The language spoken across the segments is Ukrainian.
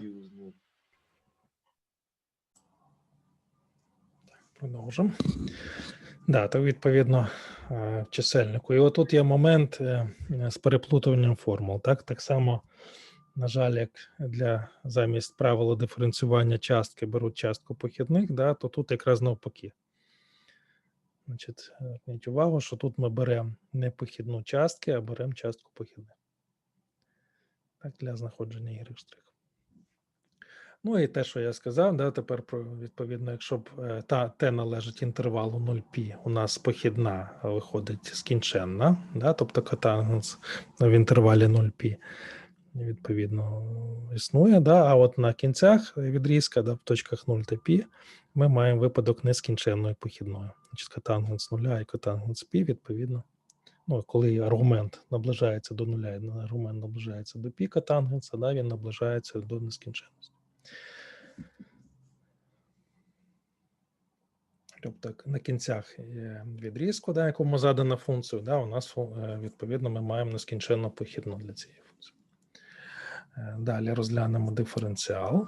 Юзнув. Продовжимо. Да, то відповідно е, чисельнику. І отут є момент е, з переплутуванням формул. Так, так само, на жаль, як для замість правила диференціювання частки беруть частку похідних, да, то тут якраз навпаки. Значить, зверніть увагу, що тут ми беремо не похідну частки, а беремо частку похідних. Так, для знаходження ігри штрих. Ну і те, що я сказав, да, тепер про відповідно, якщо б е, та те належить інтервалу 0π, у нас похідна е, виходить скінченна, да, тобто котангенс в інтервалі 0π відповідно існує. Да, а от на кінцях відрізка, да, в точках 0 та π, ми маємо випадок нескінченної похідної. Значить, котангенс 0 і котангенс π, відповідно. Ну, коли аргумент наближається до нуля, і аргумент наближається до пі котангенса, да, він наближається до нескінченності. Тобто на кінцях є відрізку, да, якому задана функцію, да, у нас е, відповідно ми маємо нескінченно похідну для цієї функції. Е, Далі розглянемо диференціал.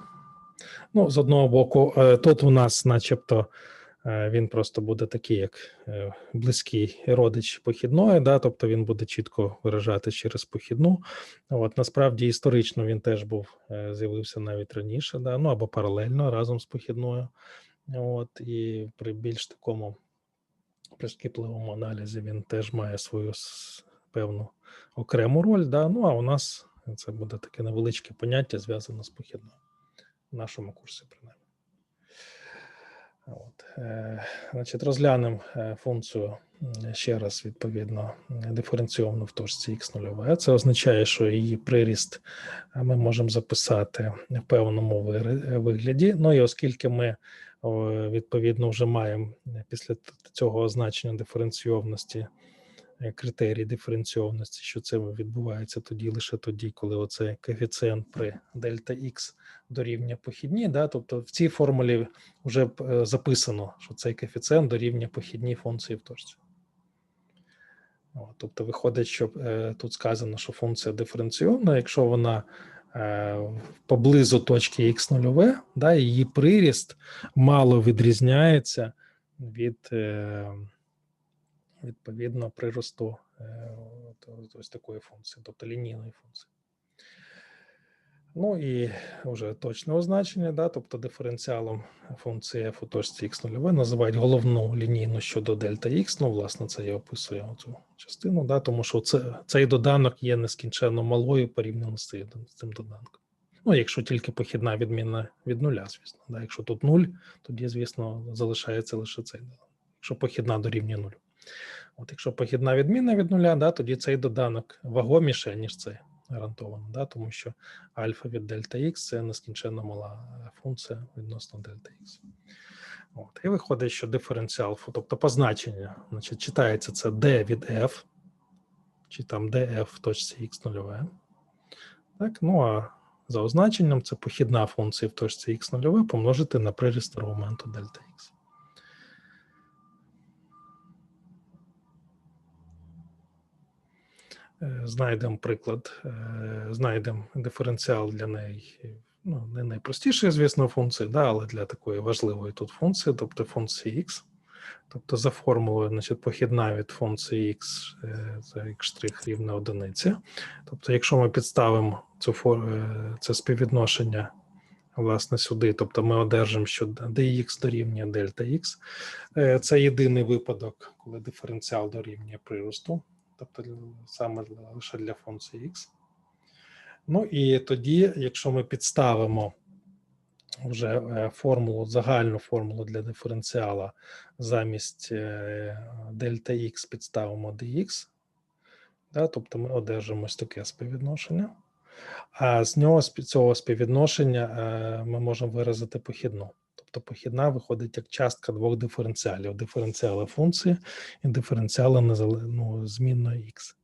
Ну, з одного боку, е, тут у нас, начебто, він просто буде такий, як е, близький родич похідної, да, тобто він буде чітко виражати через похідну. От насправді історично він теж був е, з'явився навіть раніше, да, ну або паралельно разом з похідною. От і при більш такому прискіпливому аналізі він теж має свою певну окрему роль. Да? Ну а у нас це буде таке невеличке поняття, зв'язане з похідною в нашому курсі, принаймні. От, е, значить, розглянемо е, функцію ще раз відповідно диференційовану в точці x 0 Це означає, що її приріст е, ми можемо записати в певному вигляді. Ну і оскільки ми відповідно вже маємо після цього означення диференційованості е, критерій диференційованості, що це відбувається тоді лише тоді, коли оцей коефіцієнт при дельта Х дорівнює похідній. Да? Тобто в цій формулі вже е, записано, що цей коефіцієнт дорівнює похідній функції в точці. Тобто виходить, що е, тут сказано, що функція диференційована, якщо вона е, поблизу точки х 0 да, її приріст мало відрізняється від е, відповідно приросту е, ось такої функції, тобто лінійної функції. Ну і вже точне означення, да, тобто диференціалом функції f у точці x0 називають головну лінійну щодо дельта x. Ну, власне, це я описую цю частину, да, тому що це, цей доданок є нескінченно малою порівняно з цим, доданком. Ну, якщо тільки похідна відмінна від нуля, звісно. Да, якщо тут нуль, тоді, звісно, залишається лише цей доданок. Якщо похідна дорівнює нулю. От якщо похідна відмінна від нуля, да, тоді цей доданок вагоміше, ніж цей гарантовано, да, тому що альфа від дельта х це нескінченно мала функція відносно дельта х. От, і виходить, що диференціал, тобто позначення, значить, читається це d від f, чи там df в точці x 0 Так, ну а за означенням це похідна функція в точці x 0 помножити на приріст аргументу дельта х. Знайдемо приклад, е, знайдемо диференціал для неї. Ну, не найпростішої, звісно, функції, да, але для такої важливої тут функції, тобто функції x. Тобто за формулою, значить, похідна від функції x е, це x' рівна одиниці. Тобто, якщо ми підставимо цю е, це співвідношення власне сюди, тобто ми одержимо, що dx дорівнює дельта x. Е, Це єдиний випадок, коли диференціал дорівнює приросту тобто саме лише для функції x. Ну і тоді, якщо ми підставимо вже е, формулу, загальну формулу для диференціала замість е, дельта x підставимо dx, да, тобто ми одержимо ось таке співвідношення. А з нього з цього співвідношення е, ми можемо виразити похідну. Тобто похідна виходить як частка двох диференціалів: диференціала функції і диференціала ну, змінної x.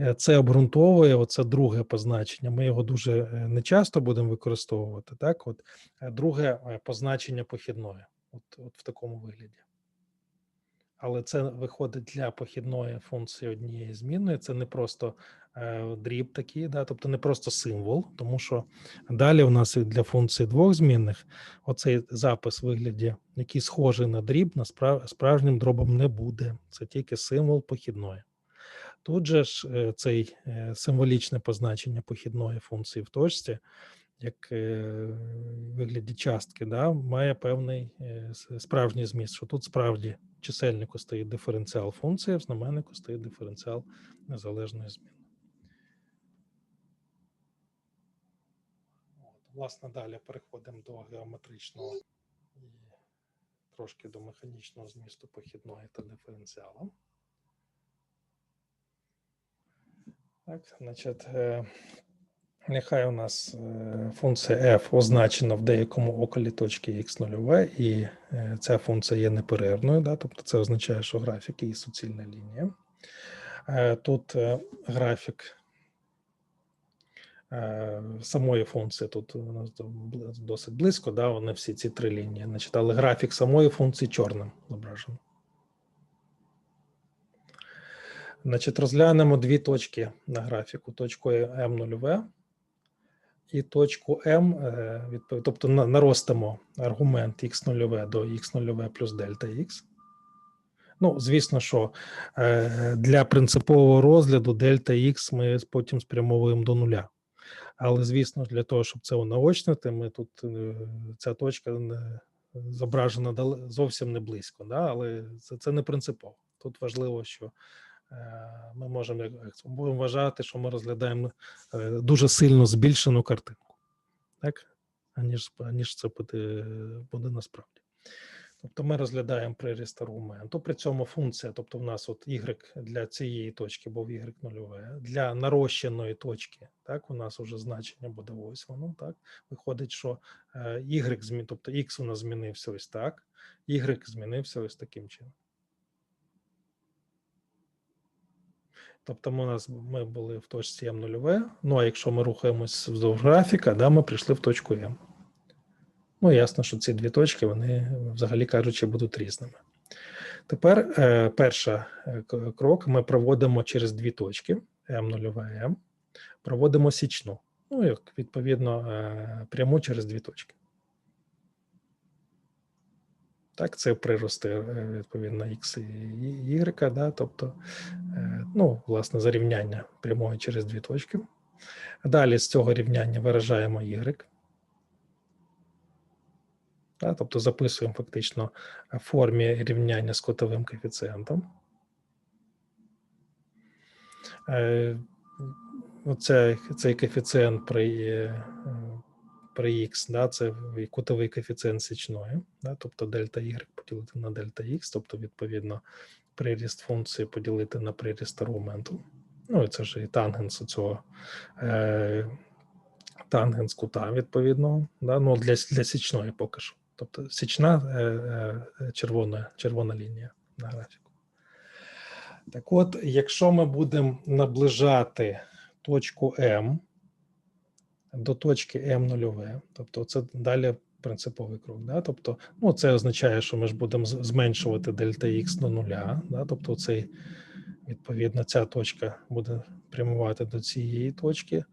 Е, Це обґрунтовує оце друге позначення. Ми його дуже е, не часто будемо використовувати. Так, от е, друге позначення похідної, от, от в такому вигляді. Але це виходить для похідної функції однієї змінної. Це не просто е, дріб такий, да, тобто не просто символ, тому що далі у нас для функції двох змінних оцей запис вигляді, який схожий на дріб, на справ, справжнім дробом не буде. Це тільки символ похідної. Тут же ж е, цей е, символічне позначення похідної функції в точці, як е, вигляді частки, да, має певний е, справжній зміст, що тут справді чисельнику стоїть диференціал функції, в знаменнику стоїть диференціал незалежної зміни. От, власне, далі переходимо до геометричного і трошки до механічного змісту похідної та диференціалу. Так, значить, е, нехай у нас е, функція f означена в деякому околі точки x0, і е, ця функція є неперервною, да, тобто це означає, що графік є суцільна лінія. Е, Тут графік самої функції тут у нас досить близько, да, вони всі ці три лінії. Значить, але графік самої функції чорним зображений. Значить, розглянемо дві точки на графіку: точку М0В і точку М, е, тобто наростимо аргумент x0 до x0 плюс дельта x. Ну, звісно, що е, для принципового розгляду дельта x ми потім спрямовуємо до нуля. Але, звісно, для того, щоб це унаочнити, ми тут е, ця точка зображена зовсім не близько, да? але це, це не принципово. Тут важливо, що ми можемо будемо вважати, що ми розглядаємо е, дуже сильно збільшену картинку, так? Аніж, аніж це буде, буде насправді. Тобто ми розглядаємо приріст аргументу. При цьому функція, тобто в нас от y для цієї точки був y нульове, для нарощеної точки, так, у нас вже значення буде ось воно, так. Виходить, що е, y тобто x у нас змінився ось так, y змінився ось таким чином. Тобто ми, у нас, ми були в точці m нульове, ну а якщо ми рухаємось вздовж графіка, да, ми прийшли в точку m. Ну, ясно, що ці дві точки, вони, взагалі кажучи, будуть різними. Тепер е, перша е, крок ми проводимо через дві точки М0 і М, проводимо січну. Ну, як відповідно, е, пряму через дві точки. Так, це прирости е, відповідно X і Y, да, тобто, е, ну, власне, зарівняння прямої через дві точки. Далі з цього рівняння виражаємо Y. Да, тобто записуємо фактично в формі рівняння з котовим коефіцієнтом. Е, Оце, цей коефіцієнт при, е, при x, да, це кутовий коефіцієнт січної, да, тобто дельта y поділити на дельта x, тобто, відповідно, приріст функції поділити на приріст аргументу. Ну, і це ж і тангенс цього е, тангенс кута, відповідно, да, ну, для, для січної поки що. Тобто січна е, е, червона, червона лінія на графіку. Так от, якщо ми будемо наближати точку М до точки М0, тобто це далі принциповий крок. Да? Тобто, ну, це означає, що ми ж будемо зменшувати дельта Х до нуля. Да? Тобто, цей, відповідно, ця точка буде прямувати до цієї точки.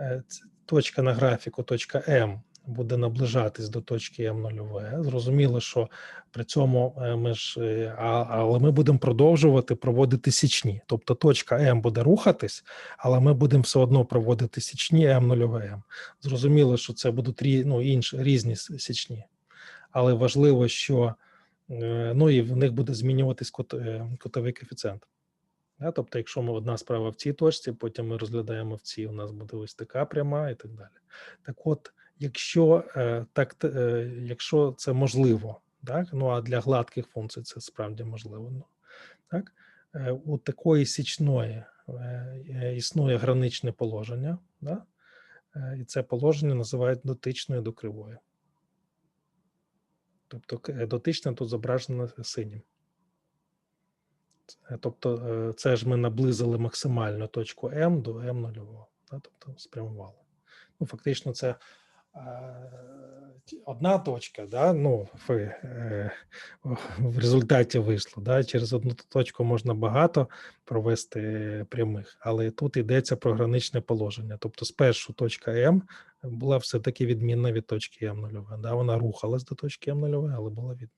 Е, Точка на графіку, точка М, буде наближатись до точки М0. Зрозуміло, що при цьому е, ми ж, е, а, але ми будемо продовжувати проводити січні. Тобто точка М буде рухатись, але ми будемо все одно проводити січні М0 М. Зрозуміло, що це будуть ну, інші різні січні. Але важливо, що е, ну і в них буде змінюватись кут, кутовий коефіцієнт. Да, тобто, якщо ми одна справа в цій точці, потім ми розглядаємо в цій, у нас буде ось така пряма і так далі. Так от, якщо е, так, е, якщо це можливо, так, ну а для гладких функцій це справді можливо. Ну, так, е, у такої січної існує граничне положення, да, і це положення називають дотичною до кривої. Тобто е, дотична тут зображена синім. Тобто, це ж ми наблизили максимально точку М до М0, да, тобто спрямували. Ну, фактично, це одна точка, да, ну, в, е, в результаті вийшло. Да, через одну точку можна багато провести прямих, але тут йдеться про граничне положення. Тобто, спершу точка М була все-таки відмінна від точки М нульове. Да, вона рухалась до точки М нульове, але була відмінна.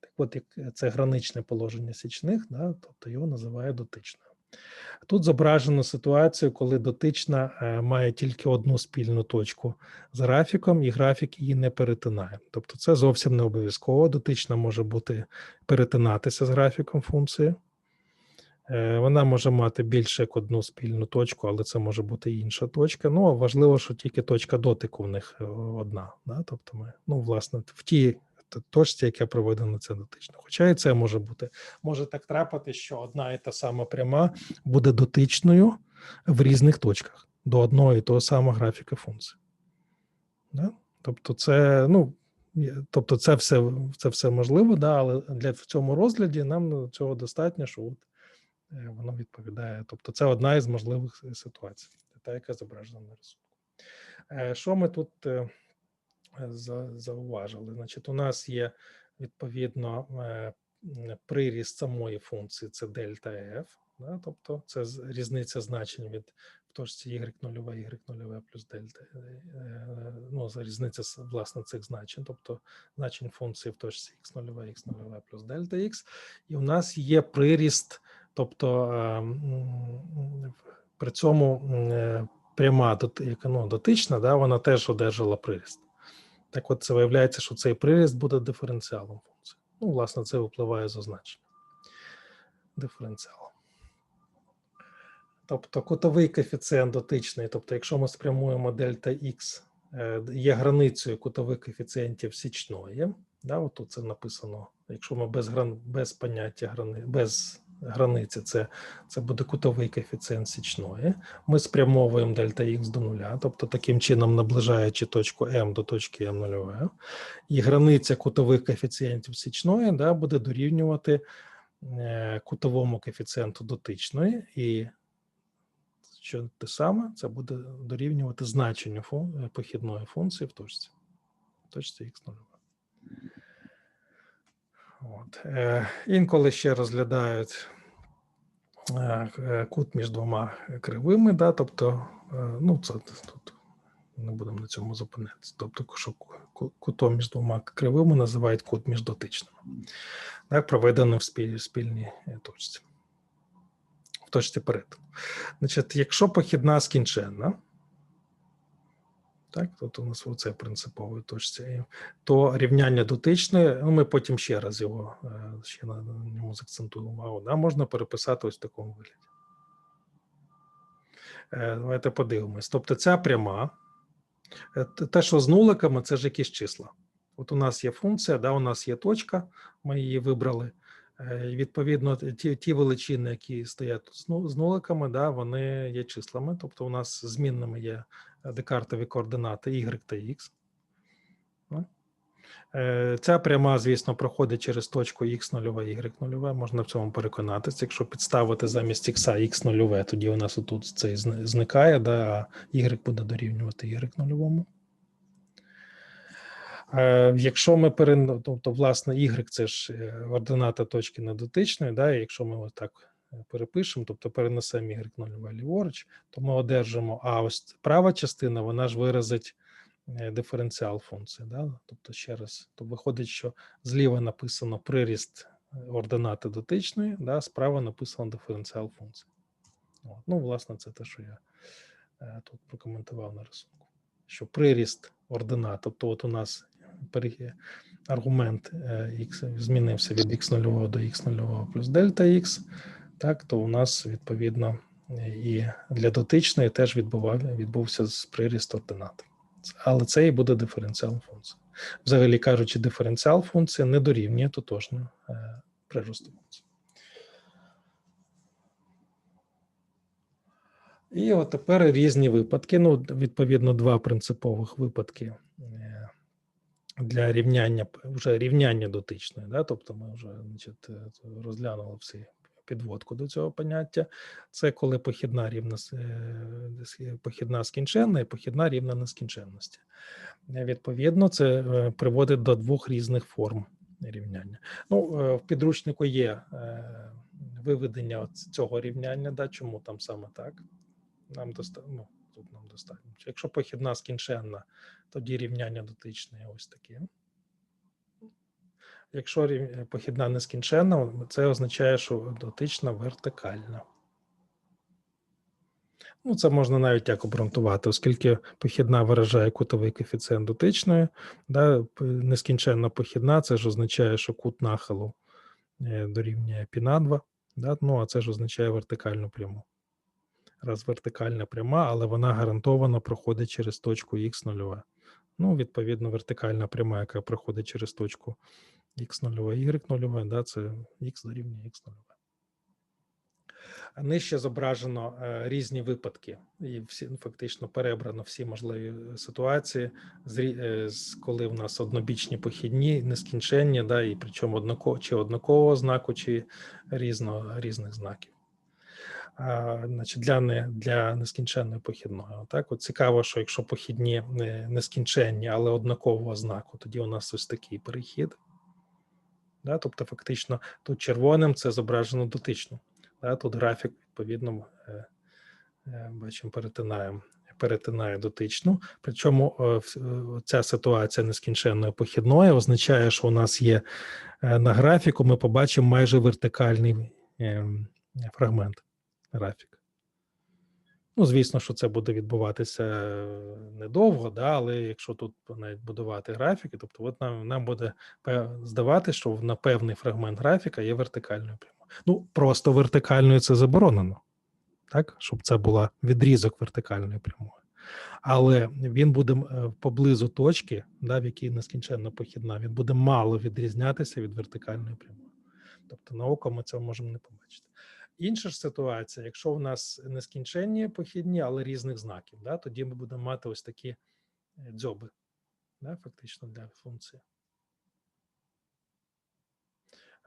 Так от, як це граничне положення січних, да, тобто його називають дотичною. Тут зображено ситуацію, коли дотична е, має тільки одну спільну точку з графіком, і графік її не перетинає. Тобто, це зовсім не обов'язково. Дотична може бути перетинатися з графіком функції. Е, Вона може мати більше як одну спільну точку, але це може бути інша точка. Ну, важливо, що тільки точка дотику в них е, одна. Да? Тобто, ми, ну, власне, в тій точці, яка проведена, це дотично. Хоча і це може бути. Може так трапити, що одна і та сама пряма буде дотичною в різних точках до одного і того самого графіка функції. Да? Тобто, це, ну, тобто це все, це все можливо, да, але для в цьому розгляді нам цього достатньо, що от, е, воно відповідає. Тобто, це одна із можливих ситуацій, та, яка зображена на рисунку. Е, Що ми тут е, зауважили? Значить, у нас є відповідно е, приріст самої функції це дельта f, да, тобто це різниця значень від в точці y 0 y 0 плюс дельта, е, е, ну, різниця власне цих значень, тобто значень функції в точці x 0 x 0 плюс дельта x, і у нас є приріст, тобто е, при цьому е, пряма ну, дотична, да, вона теж одержала приріст. Так от це виявляється, що цей приріст буде диференціалом функції. Ну, власне, це випливає з означення. Тобто кутовий коефіцієнт дотичний, тобто, якщо ми спрямуємо дельта х, е, є границею кутових коефіцієнтів січної, да, от тут це написано. Якщо ми без гран, без поняття грани, без границі, це, це буде кутовий коефіцієнт січної. Ми спрямовуємо дельта х до нуля, тобто таким чином наближаючи точку М до точки М нульове. І границя кутових коефіцієнтів січної да, буде дорівнювати е, кутовому коефіцієнту дотичної, і що те саме, це буде дорівнювати значенню фун- е, похідної функції в точці, в точці х нульове. От. Е, інколи ще розглядають е, е, кут між двома кривими, да, тобто, ну, це тут не будемо на цьому зупинятися. Тобто, що кутом між двома кривими називають кут між дотичними, так, проведений в спіль, спільній точці, в точці перетину. Значить, якщо похідна скінченна, так, тобто у нас оце принципової точці, то рівняння дотичної, ну ми потім ще раз його е, ще на ньому закцентуємо да, можна переписати ось в такому вигляді. Е, Давайте подивимось. Тобто ця пряма, е, те- що з нуликами, це ж якісь числа. От у нас є функція, да, у нас є точка, ми її вибрали. І Відповідно, ті, ті величини, які стоять тут з ну- нуликами, да, вони є числами. Тобто, у нас змінними є декартові координати y та x. Ну. Е, Ця пряма, звісно, проходить через точку x0, y0. Можна в цьому переконатися. Якщо підставити замість x x0, тоді у нас отут цей зникає, да, а y буде дорівнювати y0. Е, Якщо ми перен... тобто, власне, y це ж е, ордината точки недотичної, да, якщо ми отак перепишемо, тобто перенесемо y0 ліворуч, то ми одержимо, а ось права частина, вона ж виразить е, диференціал функції. Да? Тобто, ще раз, то виходить, що зліва написано приріст е, ординати дотичної, да, справа написано диференціал функції. От. Ну, власне, це те, що я е, тут прокоментував на рисунку. Що приріст ординат, тобто от у нас аргумент е, x змінився від x0 до x0 плюс дельта x, так, то у нас відповідно і для дотичної теж відбував, відбувся з приріст ординат. Але це і буде диференціал функції. Взагалі кажучи, диференціал функції не дорівнює тотожньо е, приросту функції. І от тепер різні випадки. Ну, відповідно, два принципових випадки е, для рівняння вже рівняння дотичної. Да? Тобто ми вже значить, е, розглянули всі підводку до цього поняття. Це коли похідна рівна е, с- похідна скінченна і похідна рівна нескінченності. Е, Відповідно, це е, приводить до двох різних форм рівняння. Ну, е, в підручнику є е, виведення цього рівняння. Да, чому там саме так? Нам достатньо. Ну, тут нам достатньо. Якщо похідна скінченна, тоді рівняння дотичне ось таке. Якщо похідна нескінченна, це означає, що дотична вертикальна. Ну, це можна навіть так обґрунтувати, оскільки похідна виражає кутовий коефіцієнт дотичної, да, нескінченна похідна, це ж означає, що кут нахилу е, дорівнює π на 2, да, ну, а це ж означає вертикальну пряму. Раз вертикальна пряма, але вона гарантовано проходить через точку х нульове. Ну, відповідно, вертикальна пряма, яка проходить через точку х нульове, y нульове, да, це х дорівнює х нульове. Нижче зображено е, різні випадки, і всі ну, фактично перебрано всі можливі е, ситуації, е, коли в нас однобічні похідні, нескінченні, да, і причому однаково чи однакового знаку, чи різно, різних знаків. А, значить, для, не, для нескінченної похідної. Так, от цікаво, що якщо похідні нескінченні, але однакового знаку, тоді у нас ось такий перехід. Да, тобто, фактично, тут червоним це зображено дотично. Да, тут графік, відповідно, е, е, бачимо, перетинаємо. Перетинає дотичну. Причому е, ця ситуація нескінченної похідної означає, що у нас є на графіку, ми побачимо майже вертикальний е, фрагмент графік. Ну, звісно, що це буде відбуватися е, недовго, да, але якщо тут навіть будувати графіки, тобто от нам, нам буде здавати, що на певний фрагмент графіка є вертикальною прямою. Ну, просто вертикальною це заборонено, так? Щоб це була відрізок вертикальної прямої. Але він буде е, поблизу точки, да, в якій нескінченно похідна, він буде мало відрізнятися від вертикальної прямої. Тобто на око ми це можемо не побачити. Інша ж ситуація, якщо в нас нескінченні похідні, але різних знаків, да, тоді ми будемо мати ось такі е, дзьоби, да, фактично для функції.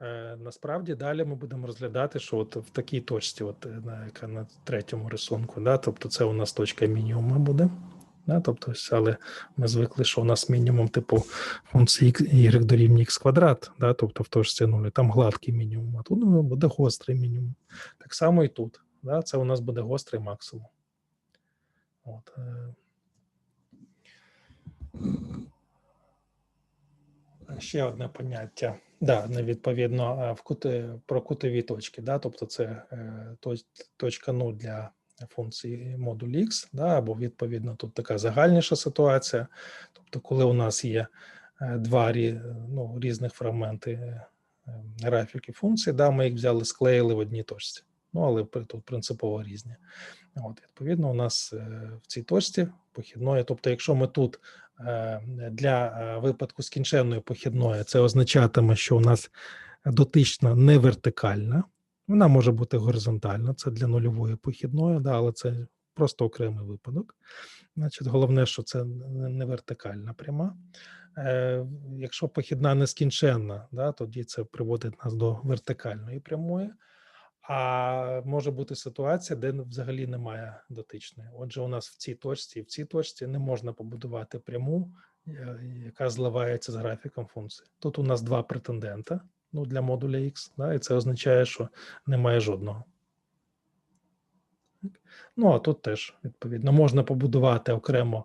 Е, Насправді далі ми будемо розглядати, що от в такій точці, от е, на, яка на третьому рисунку, да, тобто це у нас точка мінімуму буде. Да, тобто, але ми звикли, що у нас мінімум типу функції y дорівнює x квадрат, да, тобто в точці нулі, там гладкий мінімум, а тут ну, буде гострий мінімум. Так само і тут. Да, це у нас буде гострий максимум. От, е. Ще одне поняття. Да, не відповідно е, в кути, про кутові точки. Да, тобто це е, точ- точка 0 для функції модуль X, да, або відповідно тут така загальніша ситуація. Тобто, коли у нас є е, два ну, різних фрагменти е, е, графіки функції, да, ми їх взяли, склеїли в одній точці. Ну, але тут принципово різні. От, відповідно, у нас е, в цій точці похідної, тобто, якщо ми тут е, для е, випадку скінченної похідної, це означатиме, що у нас дотична не вертикальна, вона може бути горизонтальна, це для нульової похідної, да, але це просто окремий випадок. Значить, головне, що це не вертикальна пряма. Е, Якщо похідна нескінченна, да, тоді це приводить нас до вертикальної прямої. А може бути ситуація, де взагалі немає дотичної. Отже, у нас в цій точці і в цій точці не можна побудувати пряму, е, яка зливається з графіком функції. Тут у нас два претендента ну, для модуля X, да, і це означає, що немає жодного. Ну, а тут теж, відповідно, можна побудувати окремо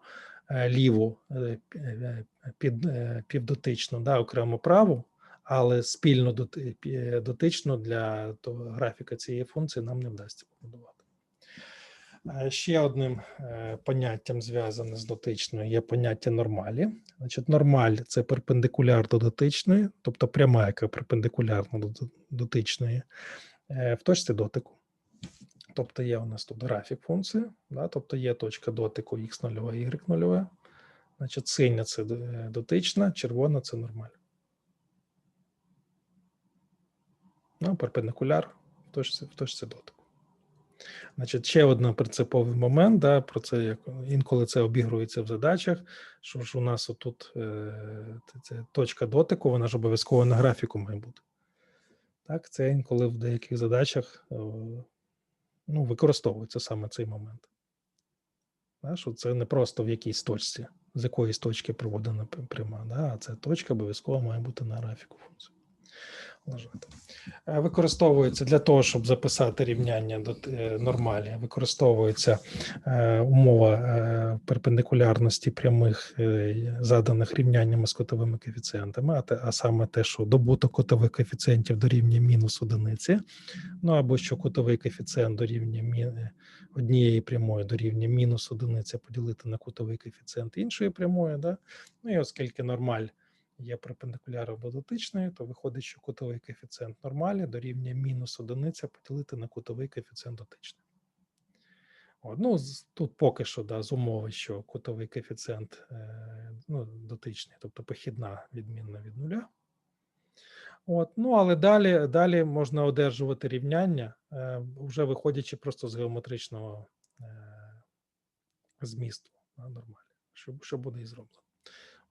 е, ліву е, е, під, півдотичну, да, окремо праву, але спільно дотичну для графіка цієї функції нам не вдасться побудувати. Е, Ще одним е, поняттям, зв'язане з дотичною, є поняття нормалі. Значить, нормаль це перпендикуляр до дотичної, тобто пряма, яка перпендикулярна до до- дотичної е, в точці дотику. Тобто є у нас тут графік функції, да, тобто є точка дотику x0, y0. Значить, синя це дотична, червона це нормаль. Ну, перпендикуляр в точці, в точці дотику. Значить, ще один принциповий момент, да, про це як інколи це обігрується в задачах. Що ж у нас отут е, це- це точка дотику, вона ж обов'язково на графіку має бути. Так, це інколи в деяких задачах е, ну, використовується саме цей момент. Да, що це не просто в якійсь точці, з якоїсь точки проводена пряма, да, а це точка обов'язково має бути на графіку функції. Лежати. Е, Використовується для того, щоб записати рівняння до е, нормалі, використовується е, умова перпендикулярності прямих заданих рівняннями з котовими коефіцієнтами, а, саме те, що добуток котових коефіцієнтів дорівнює мінус одиниці, ну або що котовий коефіцієнт дорівнює однієї прямої дорівнює мінус одиниця поділити на кутовий коефіцієнт іншої прямої. Да? Ну і оскільки нормаль є перпендикуляром до дотичної, то виходить, що кутовий коефіцієнт нормалі дорівнює мінус одиниця поділити на кутовий коефіцієнт дотичної. От, ну, тут поки що да, з умови, що кутовий коефіцієнт е, ну, дотичний, тобто похідна відмінна від нуля. От, ну, але далі, далі можна одержувати рівняння, е, вже виходячи просто з геометричного е, змісту нормалі, що, що буде і зроблено.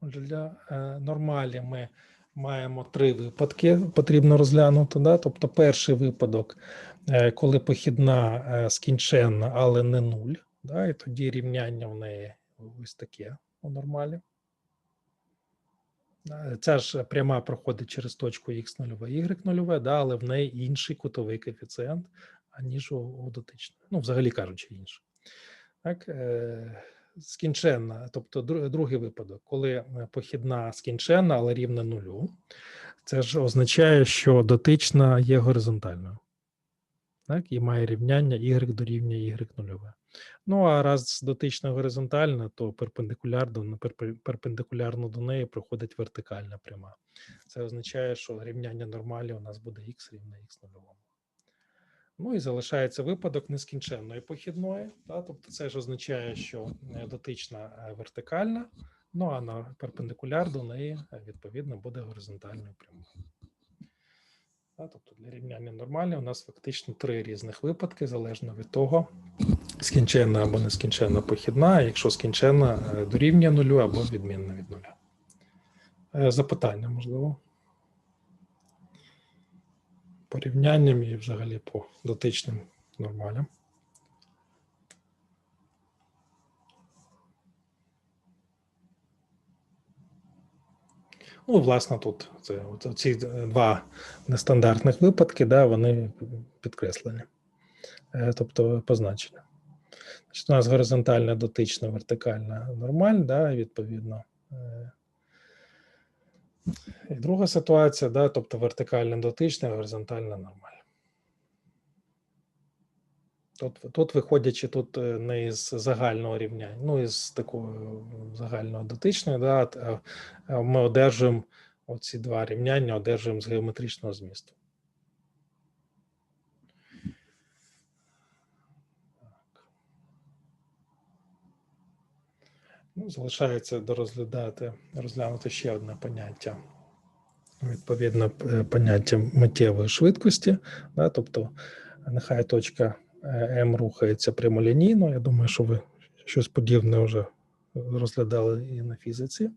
Отже, для е, нормалі ми маємо три випадки, потрібно розглянути. Да? Тобто, перший випадок, е, коли похідна е, скінченна, але не нуль, да? і тоді рівняння в неї ось таке у нормалі. Ця ж пряма проходить через точку х 0 y 0 да, але в неї інший кутовий коефіцієнт, аніж у, у дотичної. Ну, взагалі кажучи, інший. Так, е, скінченна, тобто другий випадок, коли е, похідна скінченна, але рівна нулю, це ж означає, що дотична є горизонтальною. Так, і має рівняння y дорівнює y нульове. Ну а раз дотична горизонтальна, то перпендикулярно, перпендикулярно до неї проходить вертикальна пряма. Це означає, що рівняння нормалі у нас буде х рівне х нульовому. Ну і залишається випадок нескінченної похідної. Да? Тобто це ж означає, що е, дотична е, вертикальна, ну а на перпендикуляр до неї е, відповідно буде горизонтальною прямою. Да? Тобто для рівняння нормалі у нас фактично три різних випадки, залежно від того, скінченна або нескінченна похідна, якщо скінченна дорівнює нулю або відмінна від нуля. Запитання, можливо. По рівнянням і взагалі по дотичним нормалям. Ну, власне, тут це ці два нестандартних випадки, да, вони підкреслені, Е, тобто позначені. Значить, у нас горизонтальна, дотична, вертикальна нормаль, да, відповідно. Е, І друга ситуація, да, тобто вертикальне дотичне, горизонтальне нормальне. Тут, тут виходячи тут е, не із загального рівня, ну із такого загального дотичної, да, ми одержуємо оці два рівняння, одержуємо з геометричного змісту. Ну, залишається дорозглядати, розглянути ще одне поняття. Відповідно, п- поняття миттєвої швидкості. Да, тобто, нехай точка е, М рухається прямолінійно. Я думаю, що ви щось подібне вже розглядали і на фізиці.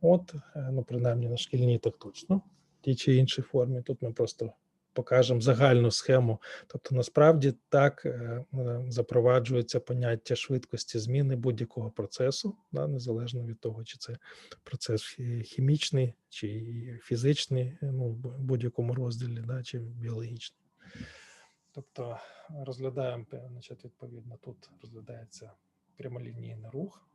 От, е, ну, принаймні на шкільній так точно, в тій чи іншій формі. Тут ми просто покажемо загальну схему. Тобто, насправді так е, е, запроваджується поняття швидкості зміни будь-якого процесу, да, незалежно від того, чи це процес хімічний, чи фізичний, е, ну, в будь-якому розділі, да, чи біологічний. Тобто розглядаємо, значить, відповідно, тут розглядається прямолінійний рух.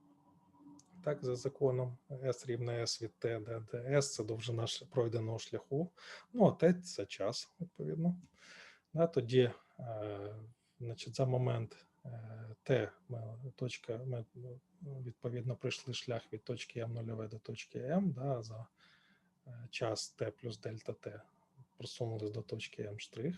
Так, за законом S рівне S від T, де, де S це довжина пройденого шляху. Ну, а T це час, відповідно. Да, тоді, е, значить, за момент е, ми, точка, ми ну, відповідно пройшли шлях від точки М0 до точки М, да, за е, час T плюс дельта T просунулись до точки М штрих.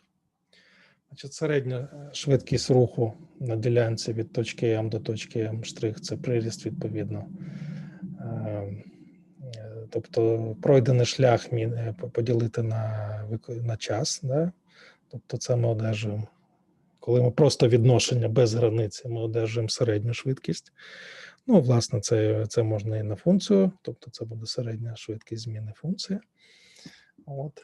Значить, середня е, швидкість руху на ділянці від точки М до точки М штрих це приріст відповідно. Е, е, Тобто пройдений шлях поділити на, на час, да? тобто це ми одержуємо. Коли ми просто відношення без границі, ми одержуємо середню швидкість. Ну, власне, це, це можна і на функцію, тобто це буде середня швидкість зміни функції. От.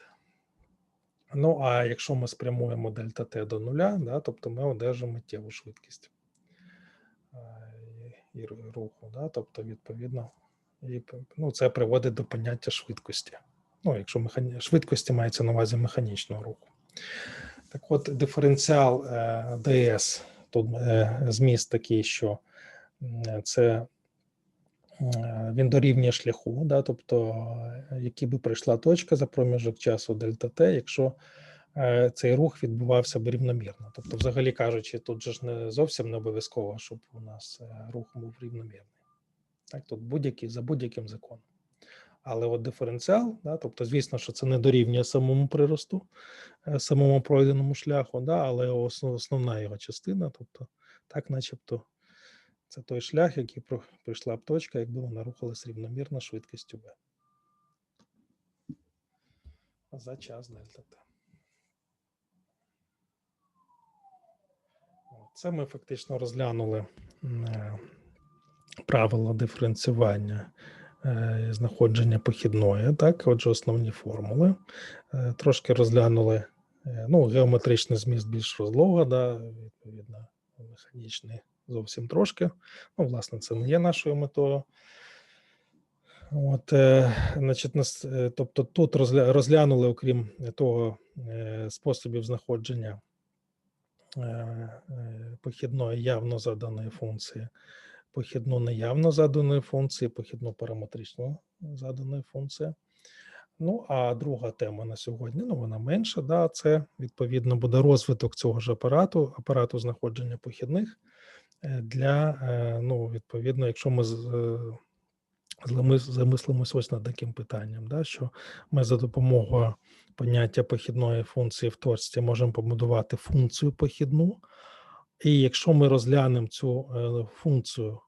Ну, а якщо ми спрямуємо дельта Т до нуля, да, тобто ми одержимо миттєву швидкість е, і, руху. Да, тобто, відповідно, і, ну, це приводить до поняття швидкості. Ну, якщо механі... швидкості мається на увазі механічного руху. Так от, диференціал е, ДС, тут е, зміст такий, що це він дорівнює шляху, да, тобто, е, який би прийшла точка за проміжок часу дельта Т, якщо е, цей рух відбувався б рівномірно. Тобто, взагалі кажучи, тут же ж не зовсім не обов'язково, щоб у нас е, рух був рівномірний. Так, тут будь-який за будь-яким законом. Але от диференціал, да, тобто, звісно, що це не дорівнює самому приросту, е, самому пройденому шляху, да, але основ- основна його частина, тобто, так, начебто, це той шлях, який про- прийшла б точка, якби вона рухалась рівномірно швидкістю v. За час дельта t. Це ми фактично розглянули е, правила диференціювання е, знаходження похідної, так, отже, основні формули. Е, Трошки розглянули ну, геометричний зміст більш розлога, да, відповідно, механічний зовсім трошки. Ну, власне, це не є нашою метою. От, е, значить, нас, е, тобто тут розгля- розглянули, окрім того, е, способів знаходження похідної явно заданої функції, похідну неявно заданої функції, похідну параметрично заданої функції. Ну, а друга тема на сьогодні, ну вона менша, да, це відповідно буде розвиток цього ж апарату, апарату знаходження похідних для, е, ну, відповідно, якщо ми з- е, замислимось ось над таким питанням, да, що ми за допомогою поняття похідної функції в точці можемо побудувати функцію похідну. І якщо ми розглянемо цю е, функцію,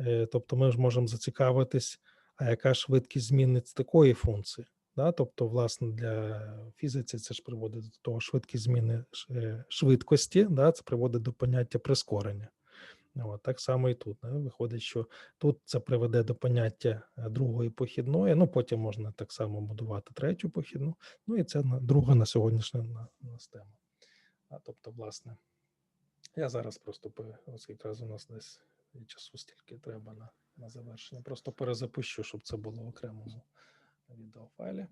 е, тобто ми ж можемо зацікавитись, а яка швидкість зміни такої функції. Да? Тобто, власне, для фізиці це ж приводить до того швидкість зміни е, швидкості, да? це приводить до поняття прискорення. От, так само і тут. Да? Виходить, що тут це приведе до поняття е, другої похідної, ну потім можна так само будувати третю похідну. Ну і це на- друга на сьогоднішня на, нас тема. А, тобто, власне, я зараз просто, оскільки раз у нас десь часу стільки треба на, на завершення, просто перезапущу, щоб це було в окремому відеофайлі.